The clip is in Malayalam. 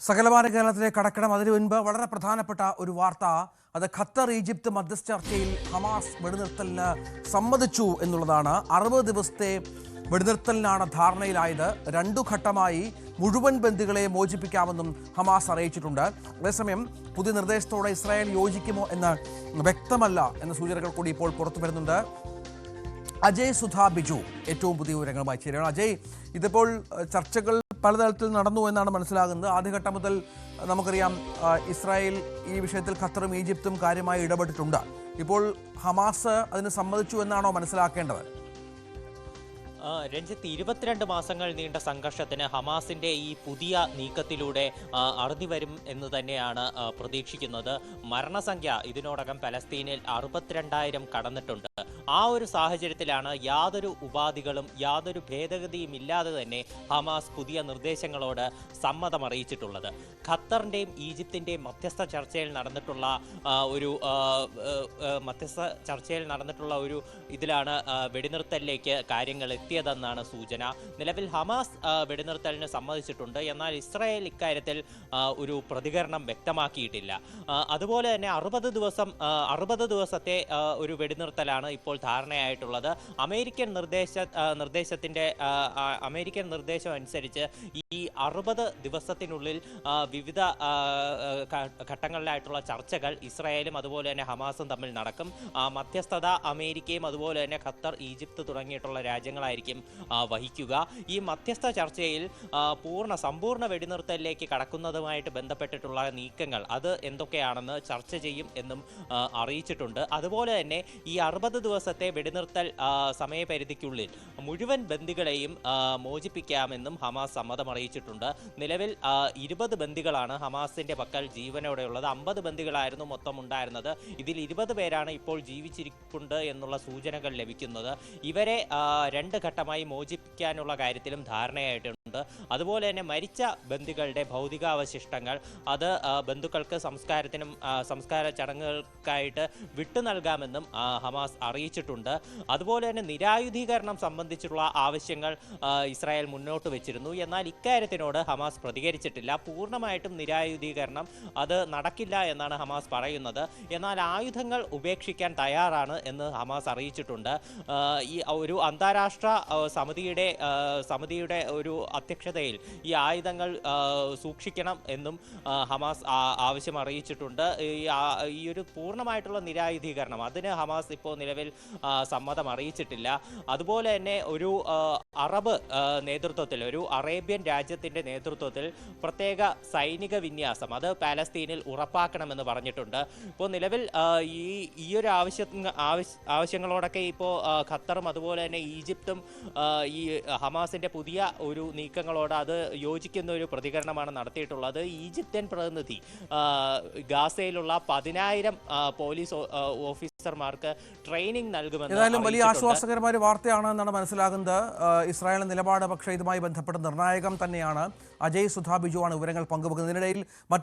സകലമാന കേരളത്തിലെ കടക്കണം അതിനു മുൻപ് വളരെ പ്രധാനപ്പെട്ട ഒരു വാർത്ത. അത് ഖത്തർ ഈജിപ്ത് മധ്യസ്ഥ ചർച്ചയിൽ ഹമാസ് വെടിനിർത്തലിന് സമ്മതിച്ചു എന്നുള്ളതാണ്. അറുപത് ദിവസത്തെ വെടിനിർത്തലിനാണ് ധാരണയിലായത്. രണ്ടു ഘട്ടമായി മുഴുവൻ ബന്ധുക്കളെ മോചിപ്പിക്കാമെന്നും ഹമാസ് അറിയിച്ചിട്ടുണ്ട്. അതേസമയം പുതിയ നിർദ്ദേശത്തോടെ ഇസ്രായേൽ യോജിക്കുമോ എന്ന് വ്യക്തമല്ല എന്ന സൂചനകൾ കൂടി ഇപ്പോൾ പുറത്തു വരുന്നുണ്ട്. അജയ് സുധാ ബിജു ഏറ്റവും പുതിയ വിവരങ്ങളുമായി ചേരുകയാണ്. അജയ് ഇതിപ്പോൾ ചർച്ചകൾ പലതരത്തിൽ നടന്നു എന്നാണ് മനസ്സിലാകുന്നത്. ആദ്യഘട്ടം മുതൽ നമുക്കറിയാം ഇസ്രായേൽ ഈ വിഷയത്തിൽ ഖത്തറും ഈജിപ്തും കാര്യമായി ഇടപെട്ടിട്ടുണ്ട്. ഇപ്പോൾ ഹമാസ് അതിന് സമ്മതിച്ചു എന്നാണോ മനസ്സിലാക്കേണ്ടത്? രഞ്ജിത്ത് ഇരുപത്തിരണ്ട് മാസങ്ങൾ നീണ്ട സംഘർഷത്തിന് ഹമാസിന്റെ ഈ പുതിയ നീക്കത്തിലൂടെ അറുതി വരും എന്ന് തന്നെയാണ് പ്രതീക്ഷിക്കുന്നത്. മരണസംഖ്യ ഇതിനോടകം പലസ്തീനിൽ അറുപത്തിരണ്ടായിരം കടന്നിട്ടുണ്ട്. ആ ഒരു സാഹചര്യത്തിലാണ് യാതൊരു ഉപാധികളും യാതൊരു ഭേദഗതിയും ഇല്ലാതെ തന്നെ ഹമാസ് പുതിയ നിർദ്ദേശങ്ങളോട് സമ്മതം അറിയിച്ചിട്ടുള്ളത്. ഖത്തറിന്റെയും ഈജിപ്തിന്റെയും മധ്യസ്ഥ ചർച്ചയിൽ നടന്നിട്ടുള്ള ഒരു മധ്യസ്ഥ ചർച്ചയിൽ നടന്നിട്ടുള്ള ഒരു ഇതിലാണ് വെടിനിർത്തലിലേക്ക് കാര്യങ്ങൾ എത്തിയതെന്നാണ് സൂചന. നിലവിൽ ഹമാസ് വെടിനിർത്തലിന് സമ്മതിച്ചിട്ടുണ്ട്. എന്നാൽ ഇസ്രായേൽ ഇക്കാര്യത്തിൽ ഒരു പ്രതികരണം വ്യക്തമാക്കിയിട്ടില്ല. അതുപോലെ തന്നെ അറുപത് ദിവസം അറുപത് ദിവസത്തെ ഒരു വെടിനിർത്തലാണ് ഇപ്പോൾ ധാരണയായിട്ടുള്ളത്. അമേരിക്കൻ നിർദ്ദേശ നിർദ്ദേശത്തിന്റെ അമേരിക്കൻ നിർദ്ദേശം അനുസരിച്ച് ഈ അറുപത് ദിവസത്തിനുള്ളിൽ വിവിധ ഘട്ടങ്ങളിലായിട്ടുള്ള ചർച്ചകൾ ഇസ്രായേലും അതുപോലെ തന്നെ ഹമാസും തമ്മിൽ നടക്കും. മധ്യസ്ഥത അമേരിക്കയും അതുപോലെ തന്നെ ഖത്തർ ഈജിപ്ത് തുടങ്ങിയിട്ടുള്ള രാജ്യങ്ങളായിരിക്കും വഹിക്കുക. ഈ മധ്യസ്ഥ ചർച്ചയിൽ പൂർണ സമ്പൂർണ വെടിനിർത്തലിലേക്ക് കടക്കുന്നതുമായിട്ട് ബന്ധപ്പെട്ടിട്ടുള്ള നീക്കങ്ങൾ അത് എന്തൊക്കെയാണെന്ന് ചർച്ച ചെയ്യും എന്നും അറിയിച്ചിട്ടുണ്ട്. അതുപോലെ തന്നെ ഈ അറുപത് ദിവസത്തെ വെടിനിർത്തൽ സമയപരിധിക്കുള്ളിൽ മുഴുവൻ ബന്ദികളെയും മോചിപ്പിക്കാമെന്നും ഹമാസ് സമ്മതമറിയിച്ചിട്ടുണ്ട് നിലവിൽ ഇരുപത് ബന്ദികളാണ് ഹമാസിന്റെ പക്കൽ ജീവനോടെയുള്ളത്. അമ്പത് ബന്ദികളായിരുന്നു മൊത്തം ഉണ്ടായിരുന്നത്. ഇതിൽ ഇരുപത് പേരാണ് ഇപ്പോൾ ജീവിച്ചിരിപ്പുണ്ട് എന്നുള്ള സൂചനകൾ ലഭിക്കുന്നത്. ഇവരെ രണ്ട് ഘട്ടമായി മോചിപ്പിക്കാനുള്ള കാര്യത്തിലും ധാരണയായിട്ടുണ്ട്. അതുപോലെ തന്നെ മരിച്ച ബന്ദികളുടെ ഭൗതികാവശിഷ്ടങ്ങൾ അത് ബന്ധുക്കൾക്ക് സംസ്കാരത്തിനും സംസ്കാര ചടങ്ങുകൾക്കായിട്ട് വിട്ടു നൽകാമെന്നും ഹമാസ് ഹമാസ് അറിയിച്ചിട്ടുണ്ട് അതുപോലെ തന്നെ നിരായുധീകരണം സംബന്ധിച്ചുള്ള ആവശ്യങ്ങൾ ഇസ്രായേൽ മുന്നോട്ട് വെച്ചിരുന്നു. എന്നാൽ ഇക്കാര്യത്തിനോട് ഹമാസ് പ്രതികരിച്ചിട്ടില്ല. പൂർണമായിട്ടും നിരായുധീകരണം അത് നടക്കില്ല എന്നാണ് ഹമാസ് പറയുന്നത്. എന്നാൽ ആയുധങ്ങൾ ഉപേക്ഷിക്കാൻ തയ്യാറാണ് എന്ന് ഹമാസ് അറിയിച്ചിട്ടുണ്ട്. ഈ ഒരു അന്താരാഷ്ട്ര സമിതിയുടെ സമിതിയുടെ ഒരു അധ്യക്ഷതയിൽ ഈ ആയുധങ്ങൾ സൂക്ഷിക്കണം എന്നും ഹമാസ് ആവശ്യം അറിയിച്ചിട്ടുണ്ട്. ഈ ഒരു പൂർണമായിട്ടുള്ള നിരായുധീകരണം അതിന് ഹമാസ് ഇപ്പോൾ നിലവിൽ സമ്മതം അറിയിച്ചിട്ടില്ല. അതുപോലെ തന്നെ ഒരു അറബ് നേതൃത്വത്തിൽ ഒരു അറേബ്യൻ രാജ്യത്തിന്റെ നേതൃത്വത്തിൽ പ്രത്യേക സൈനിക വിന്യാസം അത് പാലസ്തീനിൽ ഉറപ്പാക്കണമെന്ന് പറഞ്ഞിട്ടുണ്ട്. ഇപ്പോൾ നിലവിൽ ഈ ഈ ഒരു ആവശ്യ ആവശ്യ- ആവശ്യങ്ങളോടൊക്കെ ഇപ്പോൾ ഖത്തറും അതുപോലെ തന്നെ ഈജിപ്തും ഈ ഹമാസിന്റെ പുതിയ ഒരു നീക്കങ്ങളോട് അത് യോജിക്കുന്ന ഒരു പ്രതികരണമാണ് നടത്തിയിട്ടുള്ളത്. ഈജിപ്ത്യൻ പ്രതിനിധി ഗാസയിലുള്ള പതിനായിരം പോലീസ് ഓ- ഓഫീസർമാർക്ക് ട്രെയിനിങ് നൽകുമെന്ന് ഏതായാലും വലിയ ആശ്വാസകരമായ ഒരു വാർത്തയാണ് എന്നാണ് മനസ്സിലാകുന്നത്. ഇസ്രായേൽ ഇസ്രായേലിന്റെ നിലപാട് പക്ഷേ ഇതുമായി ബന്ധപ്പെട്ട് നിർണായകം തന്നെയാണ്. അജയ് സുധാ ബിജുവാണ് വിവരങ്ങൾ പങ്കുവെക്കുന്നത്. ഇതിനിടയിൽ